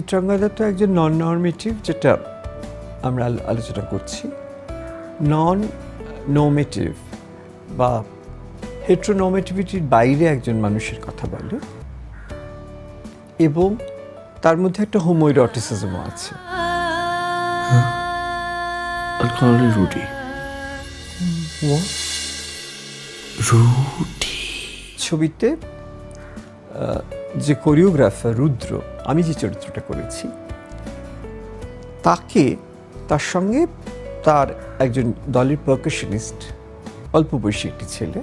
চিত্রাঙ্গদা তো একজন নন নর্মেটিভ যেটা আমরা আলোচনা করছি। নন নর্মেটিভ বা হেট্রোনর্মেটিভিটির বাইরে একজন মানুষের কথা বলে। এবং তার মধ্যে একটা হোমোইরটিসিজমও আছে. Rudy. ছবিতে যে কোরিওগ্রাফার রুদ্র আমি যে চরিত্রটা করেছি, তাকে, তার সঙ্গে তার একজন দলের পার্কাশনিস্ট অল্প বয়সী একটি ছেলে,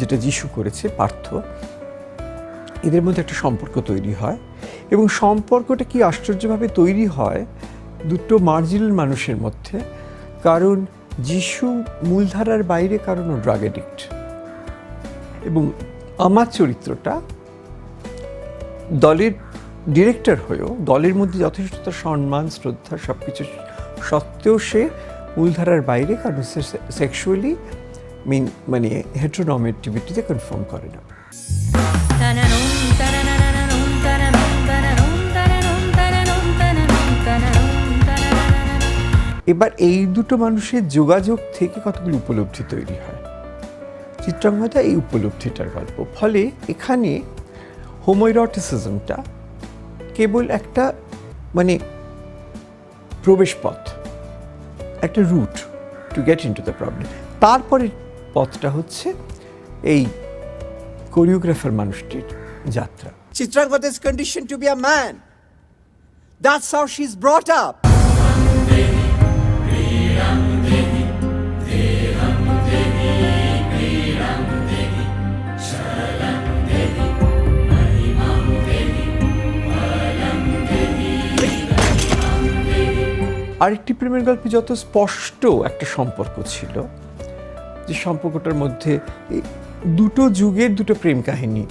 যেটা যিশু করেছে, পার্থ, এদের মধ্যে একটা সম্পর্ক তৈরি হয় এবং সম্পর্কটা কি আশ্চর্যভাবে তৈরি হয় দুটো মার্জিনাল মানুষের মধ্যে। কারণ যিশু মূলধারার বাইরে, কারণ ও ড্রাগ অ্যাডিক্ট এবং আমার চরিত্রটা দলের ডিরেক্টর হয়েও, দলের মধ্যে যথেষ্ট সম্মান, শ্রদ্ধা সব কিছু সত্ত্বেও সে মূলধারার বাইরে কারণ সে সেক্সুয়ালি মিন মানে হেট্রোনর্মেটিভিটিতে কনফার্ম করে না। এবার এই দুটো মানুষের যোগাযোগ থেকে কতগুলি উপলব্ধি তৈরি হয়? চিত্রাঙ্গদা এই উপলব্ধিটার গল্প। ফলে এখানে হোমোইরটিসিজমটা কেবল একটা মানে প্রবেশপথ, একটা route to get in to the problem তারপরে পথটা হচ্ছে এই কোরিওগ্রাফার মানুষটির যাত্রা Chitrangada condition to be be a man. That's how she's brought up. আরেকটি প্রেমের গল্পে যত স্পষ্ট একটা সম্পর্ক ছিল, যে সম্পর্কটার মধ্যে দুটো যুগের দুটো প্রেম কাহিনী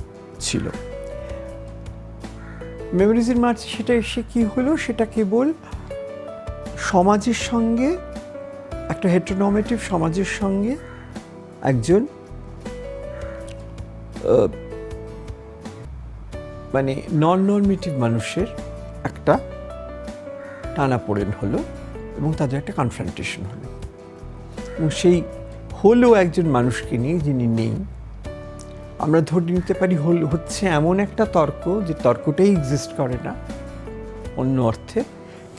ছিল। মেমোরিজ ইন মার্চ সেটা এসে কি হলো? সেটা কেবল সমাজের সঙ্গে, একটা হেট্রোনমেটিভ সমাজের সঙ্গে একজন মানে নন নর্মেটিভ মানুষের একটা টানাপোড়েন হলো। এবং তাদের একটা কনফ্রন্টেশন হলো এবং সেই হলো একজন মানুষকে নিয়ে যিনি নেই, আমরা ধরে নিতে পারি হল, হচ্ছে এমন একটা তর্ক যে তর্কটাই এক্সিস্ট করে না অন্য অর্থে,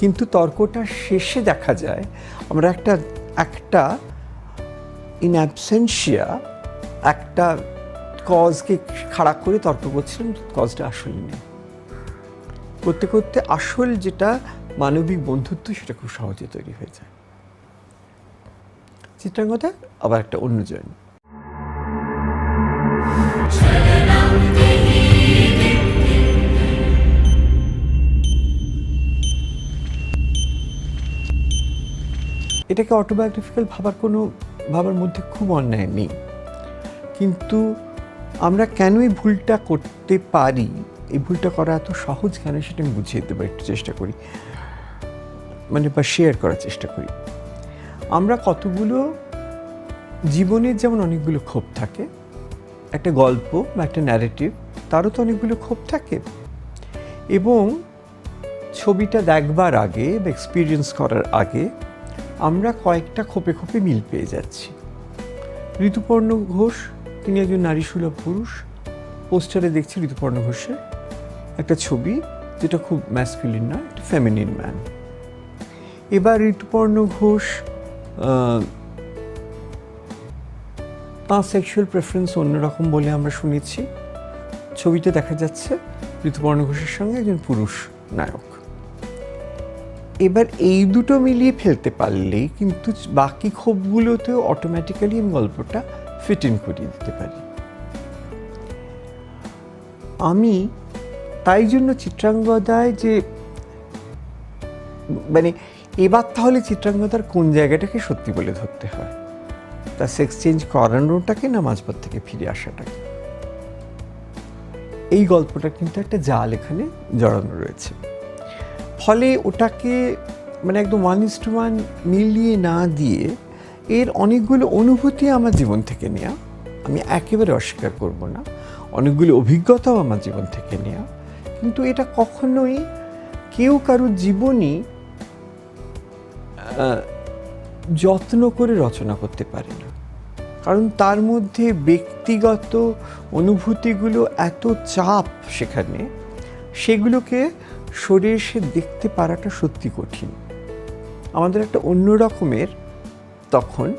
কিন্তু তর্কটা শেষে দেখা যায় আমরা একটা একটা ইন অ্যাবসেন্সিয়া একটা কজকে খাড়া করে তর্ক করছিলাম কজটা আসলে নেই। করতে করতে আসল যেটা মানবিক বন্ধুত্ব সেটা খুব সহজে তৈরি হয়ে যায়। চিত্রাঙ্গদা, আবার একটা অন্য জয়ন। এটাকে অটোবায়োগ্রাফিক্যাল ভাবার কোনো, ভাবার মধ্যে খুব অন্যায় নেই। কিন্তু আমরা কেন এই ভুলটা করতে পারি? এই ভুলটা করা এত সহজ কেন সেটা আমি বুঝিয়ে দেবার একটু চেষ্টা করি। মানে বা শেয়ার করার চেষ্টা করি। আমরা কতগুলো জীবনের যেমন অনেকগুলো ক্ষোভ থাকে, একটা গল্প বা একটা ন্যারেটিভ তারও তো অনেকগুলো ক্ষোভ থাকে। এবং ছবিটা দেখবার আগে বা এক্সপিরিয়েন্স করার আগে আমরা কয়েকটা খোপে খোপে মিল পেয়ে যাচ্ছি। ঋতুপর্ণ ঘোষ, তিনি একজন নারী সুলভ পুরুষ। পোস্টারে দেখছি ঋতুপর্ণ ঘোষের একটা ছবি, যেটা খুব ম্যাসকুলিন না একটা ফেমিনিন ম্যান এবার ঋতুপর্ণ ঘোষ তাঁর সেক্সুয়াল প্রেফারেন্স অন্যরকম বলে আমরা শুনেছি। ছবিতে দেখা যাচ্ছে ঋতুপর্ণ ঘোষের সঙ্গে একজন পুরুষ নায়ক। এবার এই দুটো মিলিয়ে ফেলতে পারলেই কিন্তু বাকি ক্ষোভগুলোতেও অটোমেটিক্যালি আমি গল্পটা ফিট ইন করিয়ে দিতে পারি। আমি তাই জন্য চিত্রাঙ্গদায় যে মানে এবার তাহলে চিত্রাঙ্গদার কোন জায়গাটাকে সত্যি বলে ধরতে হয়? তা সেক্স চেঞ্জ করানোটাকে না মাঝপথ থেকে ফিরে আসাটাকে? এই গল্পটা কিন্তু একটা জাল এখানে জড়ানো রয়েছে। ফলে ওটাকে মানে একদম ওয়ান ইস টু ওয়ান মিলিয়ে না দিয়ে এর অনেকগুলো অনুভূতি আমার জীবন থেকে নেওয়া আমি একেবারে অস্বীকার করব না। অনেকগুলো অভিজ্ঞতাও আমার জীবন থেকে নেওয়া কিন্তু এটা কখনোই কেউ কারও জীবনই আহ, যত্ন করে রচনা করতে পারে না। কারণ তার মধ্যে ব্যক্তিগত অনুভূতিগুলো এত চাপ সেখানে, সেগুলোকে সরে এসে দেখতে পারাটা সত্যি কঠিন। আমাদের একটা অন্য রকমের তখন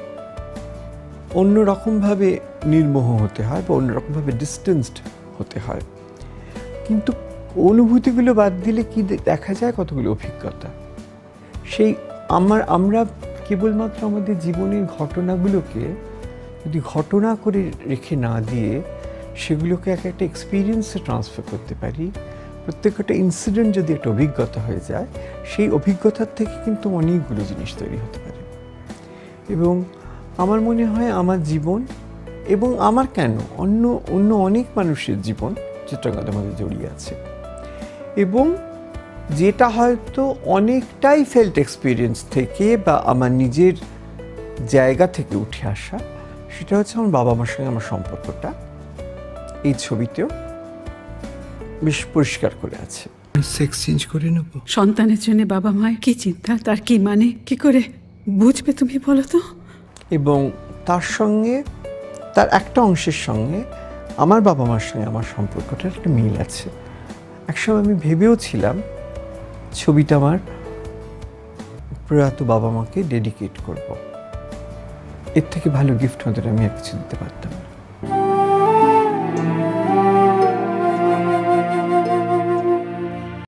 অন্য রকমভাবে নির্মোহ হতে হয় বা অন্য রকমভাবে ডিস্টেন্সড হতে হয়। কিন্তু অনুভূতিগুলো বাদ দিলে কি দেখা যায় কতগুলো অভিজ্ঞতা? সেই আমার, আমরা কেবলমাত্র আমাদের জীবনের ঘটনাগুলোকে যদি ঘটনা করে রেখে না দিয়ে সেগুলোকে এক একটা এক্সপিরিয়েন্সে ট্রান্সফার করতে পারি, প্রত্যেকটা ইনসিডেন্ট যদি একটা অভিজ্ঞতা হয়ে যায়, সেই অভিজ্ঞতার থেকে কিন্তু অনেকগুলো জিনিস তৈরি হতে পারে। এবং আমার মনে হয় আমার জীবন এবং আমার কেন অন্য অন্য অনেক মানুষের জীবন চিত্রকলার মধ্যে জড়িয়ে আছে। এবং যেটা হয়তো অনেকটাই ফেল্ট এক্সপিরিয়েন্স থেকে বা আমার নিজের জায়গা থেকে উঠে আসা সেটা হচ্ছে আমার বাবা মার সঙ্গে আমার সম্পর্কটা। এই ছবিতেও বেশ পরিষ্কার করে আছে। সেক্স চেঞ্জ করে নেব? সন্তানের জন্য বাবা মায়ের কি চিন্তা তার কি মানে কি করে বুঝবে তুমি বলো তো? এবং তার সঙ্গে তার একটা অংশের সঙ্গে আমার বাবা মার সঙ্গে আমার সম্পর্কটার একটা মিল আছে। একসময় আমি ভেবেও ছিলাম ছবিটা আমার প্রয়াত বাবা মাকে ডেডিকেট করব। এর থেকে ভালো গিফট হতে আমি আর কিছু দিতে পারতাম